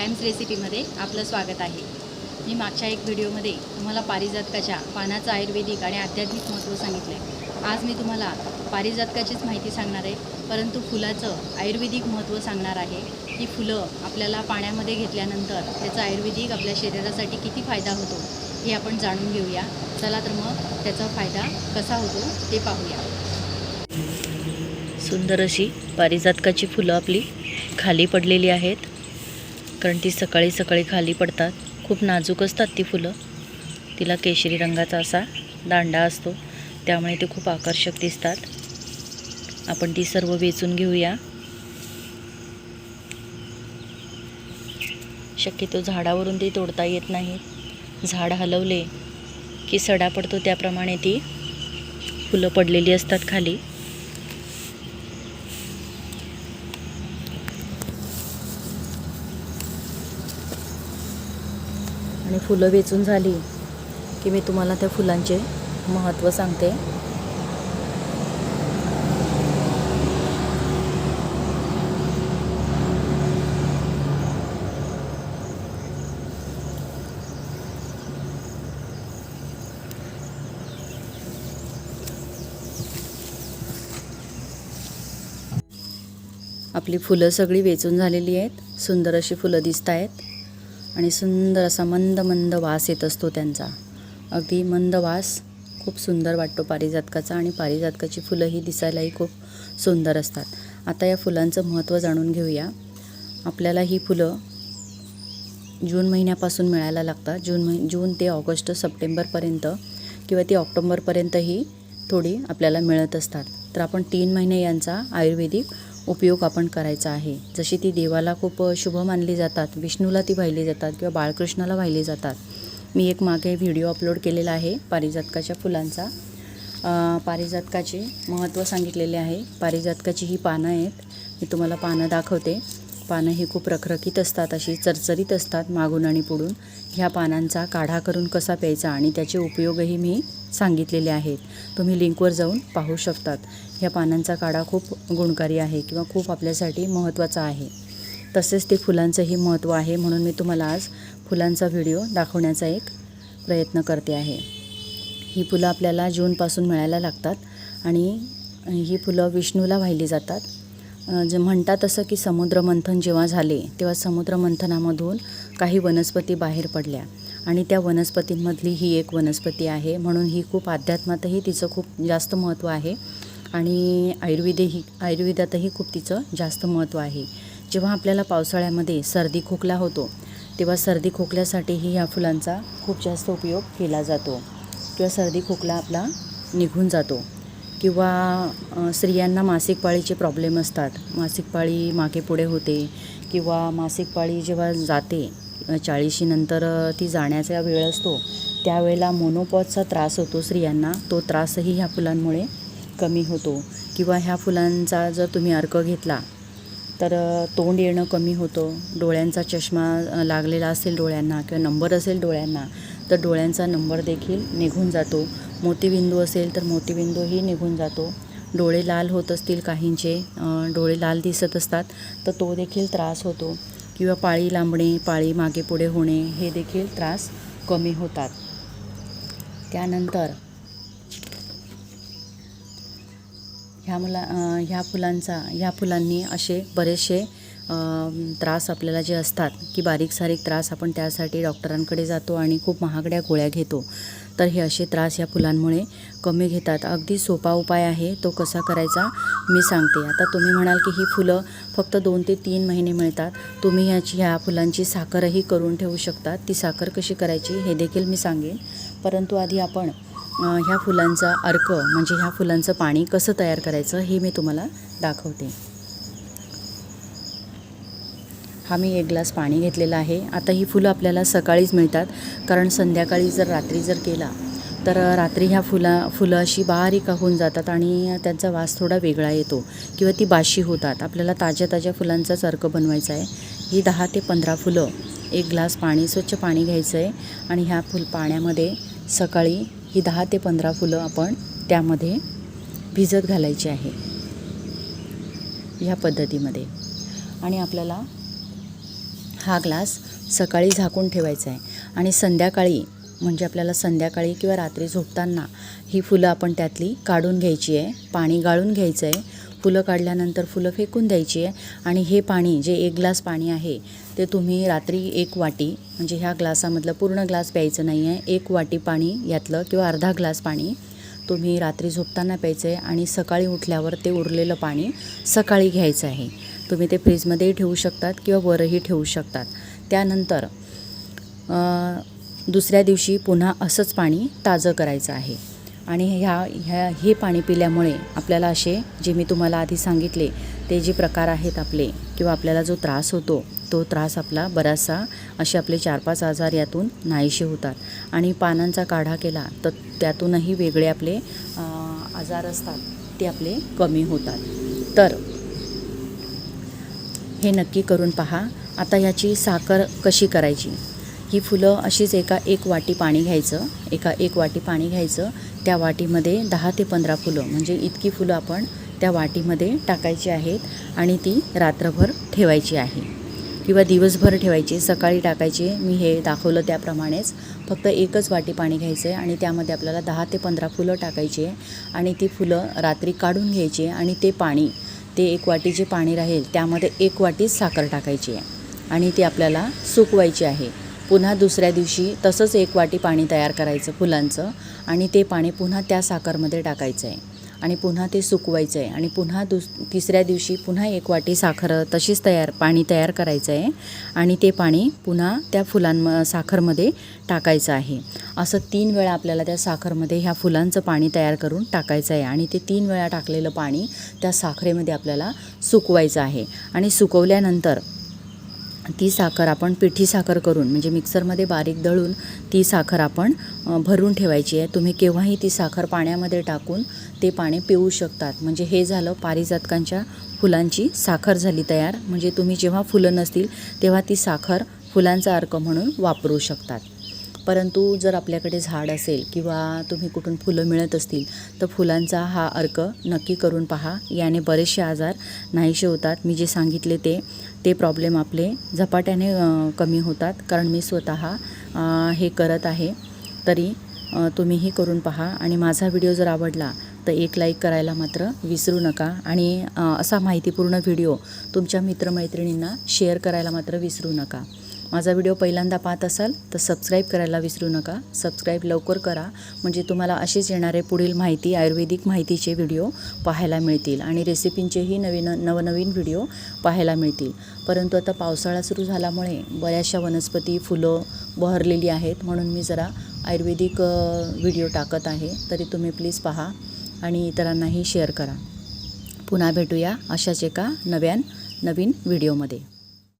फॅम्स रेसिपीमध्ये आपलं स्वागत आहे. मी मागच्या एक व्हिडिओमध्ये तुम्हाला पारिजातकाच्या पानाचं आयुर्वेदिक आणि आध्यात्मिक महत्त्व सांगितलं आहे आज मी तुम्हाला पारिजातकाचीच माहिती सांगणार आहे परंतु फुलाचं आयुर्वेदिक महत्त्व सांगणार आहे. की फुलं आपल्याला पाण्यामध्ये घेतल्यानंतर त्याचा आयुर्वेदिक आपल्या शरीरासाठी किती फायदा होतो हे आपण जाणून घेऊया. चला तर मग त्याचा फायदा कसा होतो ते पाहूया. सुंदर अशी पारिजातकाची फुलं आपली खाली पडलेली आहेत. कारण ती सकाळी सकाळी खाली पडतात. खूप नाजूक असतात ती फुलं. तिला केशरी रंगाचा असा दांडा असतो. त्यामुळे ते खूप आकर्षक दिसतात. आपण ती सर्व वेचून घेऊया. शक्यतो झाडावरून ती तोडता येत नाही. झाड हलवले की सडा पडतो त्याप्रमाणे ती फुलं पडलेली असतात खाली. आणि फुलं वेचून झाली की मी तुम्हाला त्या फुलांचे महत्त्व सांगते. आपली फुलं सगळी वेचून झालेली आहेत. सुंदर अशी फुलं दिसत आहेत आणि सुंदर असा मंद मंद वास येत असतो त्यांचा. अगदी मंद वास खूप सुंदर वाटतो पारिजातकाचा आणि पारिजातकाची फुलंही दिसायलाही खूप सुंदर असतात. आता या फुलांचं महत्त्व जाणून घेऊया. आपल्याला ही फुलं जून महिन्यापासून मिळायला लागतात. जून महि जून ते ऑगस्ट सप्टेंबरपर्यंत किंवा ती ऑक्टोंबरपर्यंतही थोडी आपल्याला मिळत असतात. तर आपण तीन महिने यांचा आयुर्वेदिक उपयोग आपण करायचा आहे. जशी ती देवाला खूप शुभ मानली जातात विष्णूला ती वाहिली जातात किंवा बाळकृष्णाला वाहिली जातात. मी एक मागे व्हिडिओ अपलोड केलेला आहे पारिजातकाच्या फुलांचा. पारिजातकाचे महत्त्व सांगितलेले आहे. पारिजातकाची ही पानं आहेत. मी तुम्हाला पानं दाखवते. पानं ही खूप रखरखीत असतात अशी चरचरीत असतात मागून आणि पुढून. ह्या पानांचा काढा करून कसा प्यायचा आणि त्याचे उपयोगही मी सांगितलेले आहेत. तुम्ही लिंकवर जाऊन पाहू शकतात. ह्या पानांचा काढा खूप गुणकारी आहे किंवा खूप आपल्यासाठी महत्त्वाचा आहे. तसेच ते फुलांचंही महत्त्व आहे म्हणून मी तुम्हाला आज फुलांचा व्हिडिओ दाखवण्याचा एक प्रयत्न करते आहे. ही फुलं आपल्याला जूनपासून मिळायला लागतात आणि ही फुलं विष्णूला वाहिली जातात. जे म्हणतात असं की समुद्रमंथन जेव्हा झाले तेव्हा समुद्रमंथनामधून काही वनस्पती बाहेर पडल्या. आणि त्या वनस्पतींमधली ही एक वनस्पती आहे म्हणून ही खूप अध्यात्मातही तिचं खूप जास्त महत्त्व आहे. आणि आयुर्वेदही आयुर्वेदातही खूप तिचं जास्त महत्त्व आहे. जेव्हा आपल्याला पावसाळ्यामध्ये सर्दी खोकला होतो तेव्हा सर्दी खोकल्यासाठीही ह्या फुलांचा खूप जास्त उपयोग केला जातो. किंवा सर्दी खोकला आपला निघून जातो. किंवा स्त्रियांना मासिक पाळीचे प्रॉब्लेम असतात. मासिक पाळी मागे पुढे होते किंवा मासिक पाळी जेव्हा जाते चाळीशीनंतर ती जाण्याचा वेळ असतो त्यावेळेला मोनोपॉजचा त्रास होतो स्त्रियांना. तो त्रासही ह्या फुलांमुळे कमी होतो. किंवा ह्या फुलांचा जर तुम्ही अर्क घेतला तर तोंड येणं कमी होतं. डोळ्यांचा चष्मा लागलेला असेल डोळ्यांना किंवा नंबर असेल डोळ्यांना तर डोळ्यांचा नंबर देखील निघून जातो. मोतीबिंदू असेल तर मोतीबिंदूही निघून जातो. डोळे लाल होत असतील काहींचे डोळे लाल दिसत असतात तर तो देखील त्रास होतो. किंवा पाळी लांबणे पाळी मागे पुढे होणे हे देखील त्रास कमी होतात. त्यानंतर ह्या मुला ह्या फुलांचा ह्या फुलांनी असे बरेचसे त्रास आपल्याला जे असतात की बारीक सारीक त्रास आपण त्यासाठी डॉक्टरांकडे जातो आणि खूप महागड्या गोळ्या घेतो. तर हे असे त्रास या फुलांमुळे कमी घेतात. अगदी सोपा उपाय आहे तो कसा करायचा मी सांगते. आता तुम्ही म्हणाल की ही फुलं फक्त दोन ते तीन महिने मिळतात. तुम्ही ह्याची ह्या फुलांची साखरही करून ठेवू शकता. ती साखर कशी करायची हे देखील मी सांगेन. परंतु आधी आपण ह्या फुलांचा अर्क म्हणजे ह्या फुलांचं पाणी कसं तयार करायचं हे मी तुम्हाला दाखवते. हा मी एक ग्लास पाणी घेतलेला आहे. आता ही फुलं आपल्याला सकाळीच मिळतात. कारण संध्याकाळी जर रात्री जर केला तर रात्री ह्या फुला फुलं अशी बारीक होऊन जातात आणि त्यांचा वास थोडा वेगळा येतो किंवा ती बाशी होतात. आपल्याला ताज्या ताज्या फुलांचाच अर्क बनवायचा आहे. ही दहा ते पंधरा फुलं एक ग्लास पाणी स्वच्छ पाणी घ्यायचं आहे आणि ह्या फुल पाण्यामध्ये सकाळी ही दहा ते पंधरा फुलं आपण त्यामध्ये भिजत घालायची आहे. ह्या पद्धतीमध्ये. आणि आपल्याला हा ग्लास सकाळी झाकून ठेवायचा आहे. आणि संध्याकाळी म्हणजे आपल्याला संध्याकाळी किंवा रात्री झोपताना ही फुलं आपण त्यातली काढून घ्यायची आहे. पाणी गाळून घ्यायचं आहे. फुलं काढल्यानंतर फुलं फेकून द्यायची आहे. आणि हे पाणी जे एक ग्लास पाणी आहे ते तुम्ही रात्री एक वाटी म्हणजे ह्या ग्लासामधलं पूर्ण ग्लास प्यायचं नाही आहे. एक वाटी पाणी यातलं किंवा अर्धा ग्लास पाणी तुम्ही रात्री झोपताना प्यायचं आहे आणि सकाळी उठल्यावर ते उरलेलं पाणी सकाळी घ्यायचं आहे. तुम्ही ते फ्रीजमध्येही ठेवू शकतात किंवा वरही ठेवू शकतात. त्यानंतर दुसऱ्या दिवशी पुन्हा असंच पाणी ताजं करायचं आहे. आणि ह्या ह्या हे पाणी पिल्यामुळे आपल्याला असे जे मी तुम्हाला आधी सांगितले ते जे प्रकार आहेत आपले किंवा आपल्याला जो त्रास होतो तो त्रास आपला बराचसा असे आपले चार पाच आजार यातून नाहीसे होतात. आणि पानांचा काढा केला तर त्यातूनही वेगळे आपले आजार असतात ते आपले कमी होतात. तर हे नक्की करून पहा. आता ह्याची साखर कशी करायची? ही फुलं अशीच एका एक वाटी पाणी घ्यायचं एका एक वाटी पाणी घ्यायचं त्या वाटीमध्ये दहा ते पंधरा फुलं म्हणजे इतकी फुलं आपण त्या वाटीमध्ये टाकायची आहेत आणि ती रात्रभर ठेवायची आहे. किंवा दिवसभर ठेवायचे सकाळी टाकायचे मी हे दाखवलं त्याप्रमाणेच. फक्त एकच वाटी पाणी घ्यायचं आहे आणि त्यामध्ये आपल्याला दहा ते पंधरा फुलं टाकायची आहे आणि ती फुलं रात्री काढून घ्यायची आणि ते पाणी ते एक वाटी जे पाणी राहील त्यामध्ये एक वाटीच साखर टाकायची आहे आणि ती आपल्याला सुकवायची आहे. पुन्हा दुसऱ्या दिवशी तसंच एक वाटी पाणी तयार करायचं फुलांचं आणि ते पाणी पुन्हा त्या साखरमध्ये टाकायचं आहे आणि पुन्हा ते सुकवायचं आहे आणि पुन्हा दुस तिसऱ्या दिवशी पुन्हा एक वाटी साखर तशीच तयार पाणी तयार करायचं आहे आणि ते पाणी पुन्हा त्या फुलांम साखरमध्ये टाकायचं आहे. असं तीन वेळा आपल्याला त्या साखरमध्ये ह्या फुलांचं पाणी तयार करून टाकायचं आहे. आणि ते तीन वेळा टाकलेलं पाणी त्या साखरेमध्ये आपल्याला सुकवायचं आहे. आणि सुकवल्यानंतर ती साखर आपण पिठी साखर करून म्हणजे मिक्सरमध्ये बारीक दळून ती साखर आपण भरून ठेवायची आहे. तुम्ही केव्हाही ती साखर पाण्यामध्ये टाकून ते पाणी पिऊ शकतात. म्हणजे हे झालं पारिजातकांच्या फुलांची साखर झाली तयार. म्हणजे तुम्ही जेव्हा फुलं नसतील तेव्हा ती साखर फुलांचा अर्क म्हणून वापरू शकतात. परंतु जर आपल्याकडे झाड असेल किंवा तुम्ही कुठून फुलं मिळत असतील तर फुलांचा हा अर्क नक्की करून पहा. याने बरेचसे आजार नाहीसे होतात. मी जे सांगितले ते ते प्रॉब्लेम आपले झपाट्याने कमी होतात. कारण मी स्वतः हे करत आहे. तरी तुम्हीही करून पहा. आणि माझा व्हिडिओ जर आवडला तर एक लाईक करायला मात्र विसरू नका. आणि असा माहितीपूर्ण व्हिडिओ तुमच्या मित्रमैत्रिणींना शेअर करायला मात्र विसरू नका. माझा व्हिडिओ पहिल्यांदा पाहत असाल तर सबस्क्राईब करायला विसरू नका. सबस्क्राईब लवकर करा. म्हणजे तुम्हाला असेच येणारे पुढील माहिती आयुर्वेदिक माहितीचे व्हिडिओ पाहायला मिळतील आणि रेसिपींचेही नवीन नवनवीन व्हिडिओ पाहायला मिळतील. परंतु आता पावसाळा सुरू झाल्यामुळे बऱ्याचशा वनस्पती फुलं बहरलेली आहेत. म्हणून मी जरा आयुर्वेदिक व्हिडिओ टाकत आहे. तरी तुम्ही प्लीज पहा आणि इतरांनाही शेअर करा. पुन्हा भेटूया अशाच एका नव्यान नवीन व्हिडिओमध्ये.